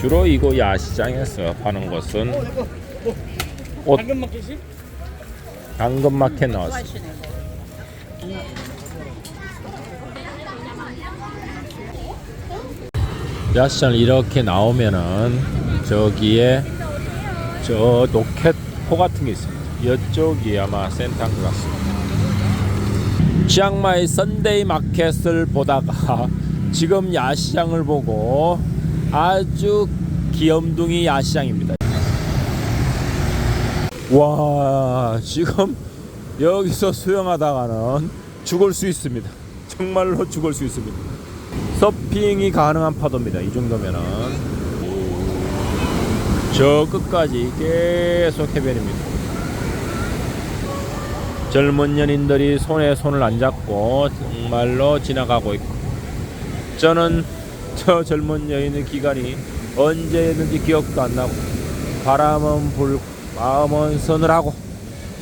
주로 이곳 야시장에서 파는 것은 옷 당근마켓이? 당근마켓 나왔습니다. 야시장 이렇게 나오면은 저기에 저 로켓포 같은 게 있습니다. 이쪽이 아마 센터인 것 같습니다. 치앙마이 선데이 마켓을 보다가 지금 야시장을 보고 아주 귀염둥이 야시장입니다. 와 지금 여기서 수영하다가는 죽을 수 있습니다. 정말로 죽을 수 있습니다. 서핑이 가능한 파도입니다. 이 정도면은 저 끝까지 계속 해변입니다. 젊은 연인들이 손에 손을 안 잡고 정말로 지나가고 있고 저는 저 젊은 여인의 기간이 언제였는지 기억도 안 나고 바람은 불고 마음은 서늘하고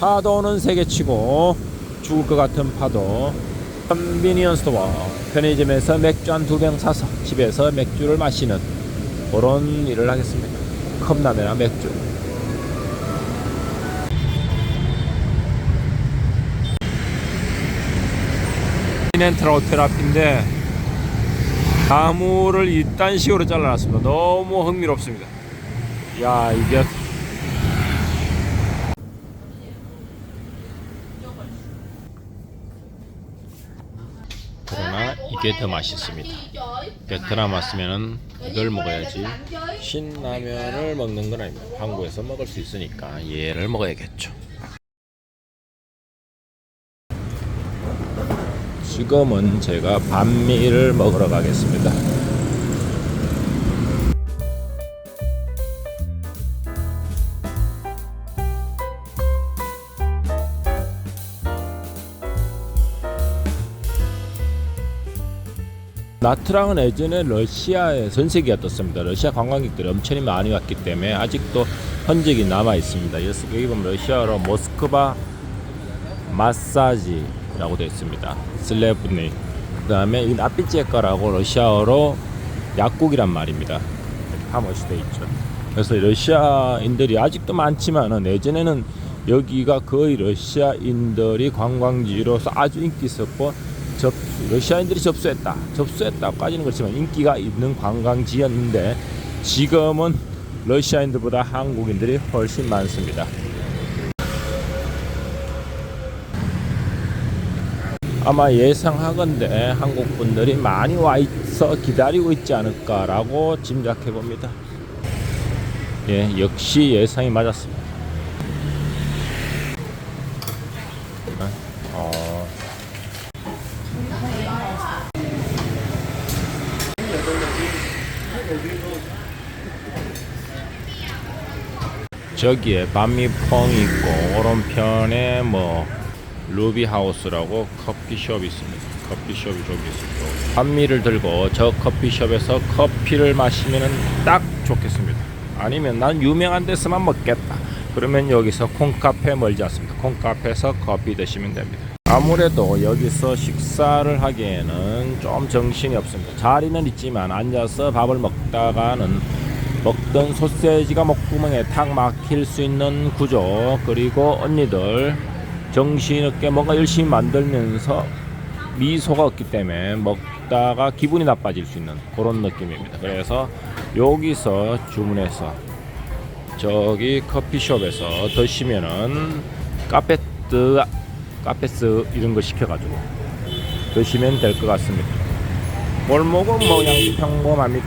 파도는 세게 치고 죽을 것 같은 파도. 컨비니언스 스토어 편의점에서 맥주 한 두 병 사서 집에서 맥주를 마시는 그런 일을 하겠습니다. 컵라면이나 맥주. 인엔트라 테라피인데 나무를 이딴 식으로 잘라놨습니다 너무 흥미롭습니다 야 이게 그러나 이게 더 맛있습니다. 베트남 왔으면은 이걸 먹어야지 신라면을 먹는 건 아닙니다. 한국에서 먹을 수 있으니까 얘를 먹어야겠죠. 지금은 제가 반미를 먹으러 가겠습니다. 나트랑은 예전에 러시아의 전세기가 떴습니다. 러시아 관광객들이 엄청 많이 왔기 때문에 아직도 흔적이 남아 있습니다. 여기 보면 러시아로 모스크바 마사지 라고 되어 있습니다. 슬레브니. 그 다음에 이 나피제카라고 러시아어로 약국이란 말입니다. 파머시 돼 있죠. 그래서 러시아인들이 아직도 많지만은 예전에는 여기가 거의 러시아인들이 관광지로서 아주 인기 있었고 접, 러시아인들이 접수했다 접수했다까지는 그렇지만 인기가 있는 관광지였는데 지금은 러시아인들보다 한국인들이 훨씬 많습니다. 아마 예상하건대 한국 분들이 많이 와 있어 기다리고 있지 않을까라고 짐작해 봅니다. 예, 역시 예상이 맞았습니다. 어, 저기에 반미펑이 있고 오른편에 뭐 루비하우스라고 커피숍이 있습니다. 커피숍이 저기 있습니다. 반미를 들고 저 커피숍에서 커피를 마시면 딱 좋겠습니다. 아니면 난 유명한 데서만 먹겠다. 그러면 여기서 콩카페 멀지 않습니다. 콩카페에서 커피 드시면 됩니다. 아무래도 여기서 식사를 하기에는 좀 정신이 없습니다. 자리는 있지만 앉아서 밥을 먹다가는 먹던 소세지가 목구멍에 탁 막힐 수 있는 구조 그리고 언니들 정신없게 뭔가 열심히 만들면서 미소가 없기 때문에 먹다가 기분이 나빠질 수 있는 그런 느낌입니다. 그래서 여기서 주문해서 저기 커피숍에서 드시면은 카페트 카페스 이런 거 시켜가지고 드시면 될 것 같습니다. 골목은 뭐 그냥 평범합니다.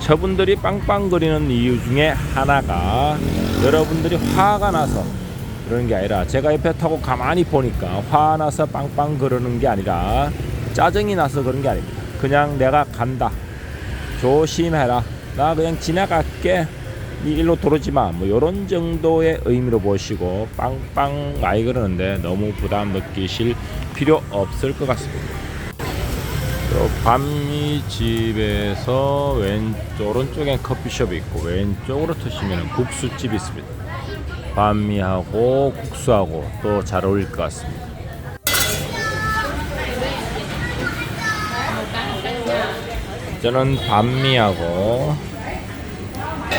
저분들이 빵빵거리는 이유 중에 하나가 여러분들이 화가 나서 그러는 게 아니라 제가 옆에 타고 가만히 보니까 화나서 빵빵 거르는 게 아니라 짜증이 나서 그런 게 아닙니다. 그냥 내가 간다. 조심해라. 나 그냥 지나갈게. 이 일로 도로지 마. 뭐 이런 정도의 의미로 보시고 빵빵 많이 그러는데 너무 부담 느끼실 필요 없을 것 같습니다. 또 밤이 집에서 왼쪽 오른쪽엔 커피숍이 있고 왼쪽으로 트시면 국수집이 있습니다. 반미하고 국수하고 또 잘 어울릴 것 같습니다. 저는 반미하고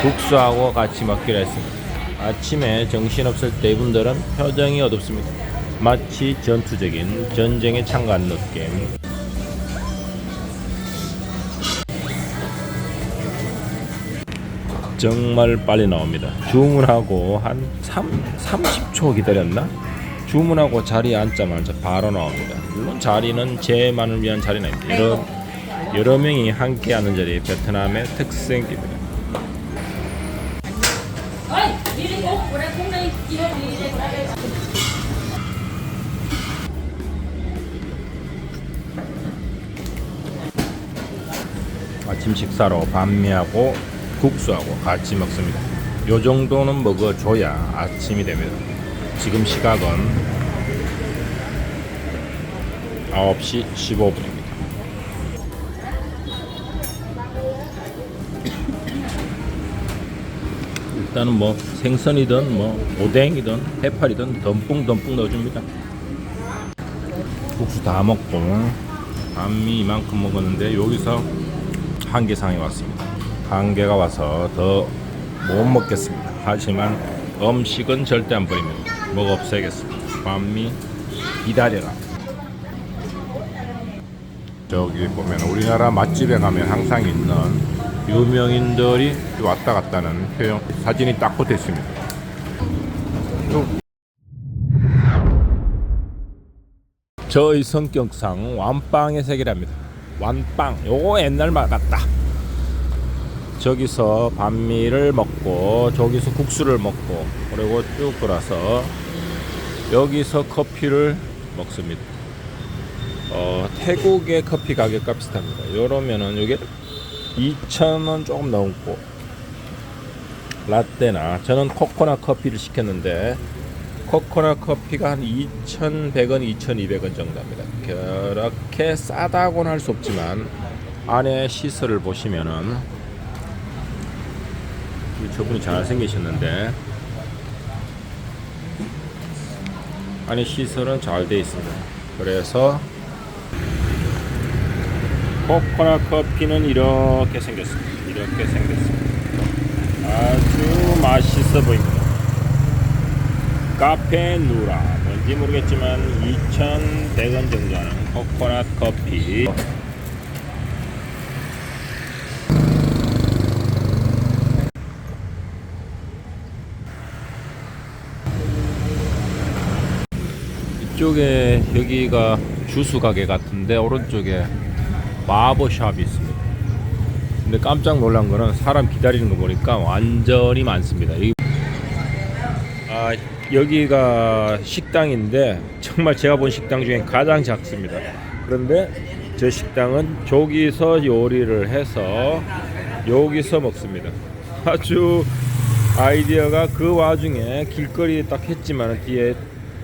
국수하고 같이 먹기로 했습니다. 아침에 정신없을 때 이분들은 표정이 어둡습니다. 마치 전투적인 전쟁에 참가한 느낌. 정말 빨리 나옵니다. 주문하고 한 3, 30초 기다렸나? 주문하고 자리에 앉자마자 바로 나옵니다. 물론 자리는 제만을 위한 자리는 아닙니다. 여러, 여러 명이 함께 하는 자리 베트남의 특색입니다. 아침 식사로 반미하고 국수하고 같이 먹습니다. 요 정도는 먹어줘야 아침이 됩니다. 지금 시각은 9시 15분입니다. 일단은 뭐 생선이든 뭐 오뎅이든 해파리든 덤뿍 넣어줍니다. 국수 다 먹고 반미 이만큼 먹었는데 여기서 한계상에 왔습니다. 한계가 와서 더 못 먹겠습니다. 하지만 음식은 절대 안 버립니다. 먹어 없애겠습니다. 반미 기다려라. 저기 보면 우리나라 맛집에 가면 항상 있는 유명인들이 왔다 갔다는 표현 사진이 딱 붙어 있습니다. 저의 성격상 완빵의 세계랍니다. 완빵. 요거 옛날 말 같다. 저기서 반미를 먹고 저기서 국수를 먹고 그리고 쭉 돌아서 여기서 커피를 먹습니다. 어, 태국의 커피 가격과 비슷합니다. 이러면은 이게 2,000원 조금 넘고 라떼나 저는 코코넛 커피를 시켰는데 코코넛 커피가 한 2,100원, 2,200원 정도 합니다. 그렇게 싸다고는 할 수 없지만 안에 시설을 보시면은 이 저분이 잘 생기셨는데 안에 시설은 잘 돼 있습니다. 그래서 코코넛 커피는 이렇게 생겼습니다. 이렇게 생겼습니다. 아주 맛있어 보입니다. 카페 누라 뭔지 모르겠지만 2,100원 정도 하는 코코넛 커피 이쪽에 여기가 주스 가게 같은데 오른쪽에 바버샵이 있습니다. 근데 깜짝 놀란 거는 사람 기다리는 거 보니까 완전히 많습니다. 여기 아, 여기가 식당인데 정말 제가 본 식당 중에 가장 작습니다. 그런데 저 식당은 저기서 요리를 해서 여기서 먹습니다. 아주 아이디어가 그 와중에 길거리에 딱 했지만 뒤에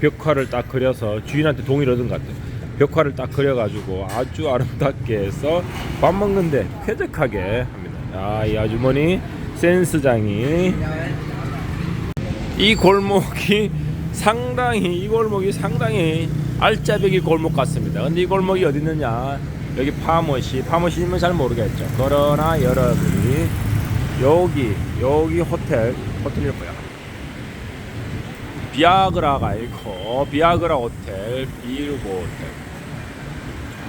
벽화를 딱 그려서 주인한테 동의를 얻은 것 같아요. 벽화를 딱 그려가지고 아주 아름답게 해서 밥 먹는데 쾌적하게 합니다. 아, 이 아주머니 센스장이 이 골목이 상당히 이 골목이 상당히 알짜배기 골목 같습니다. 근데 이 골목이 어디 있느냐? 여기 파머시 파머시면 잘 모르겠죠. 그러나 여러분이 여기 여기 호텔 호텔이 뭐야? 비아그라가 있고 비아그라 호텔 비르고 호텔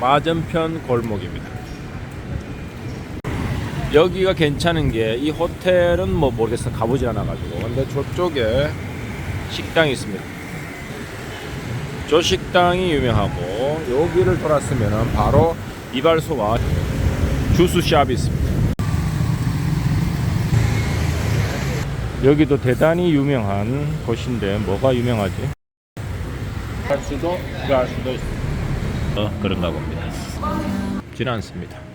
맞은편 골목입니다. 여기가 괜찮은 게 이 호텔은 뭐 모르겠어 가보지 않아 가지고 근데 저쪽에 식당이 있습니다. 저 식당이 유명하고 여기를 돌았으면 바로 이발소와 주스샵이 있습니다. 여기도 대단히 유명한 곳인데 뭐가 유명하지? 갈 수도 갈 수도 있습니다. 어, 그런가 봅니다. 지는 않습니다.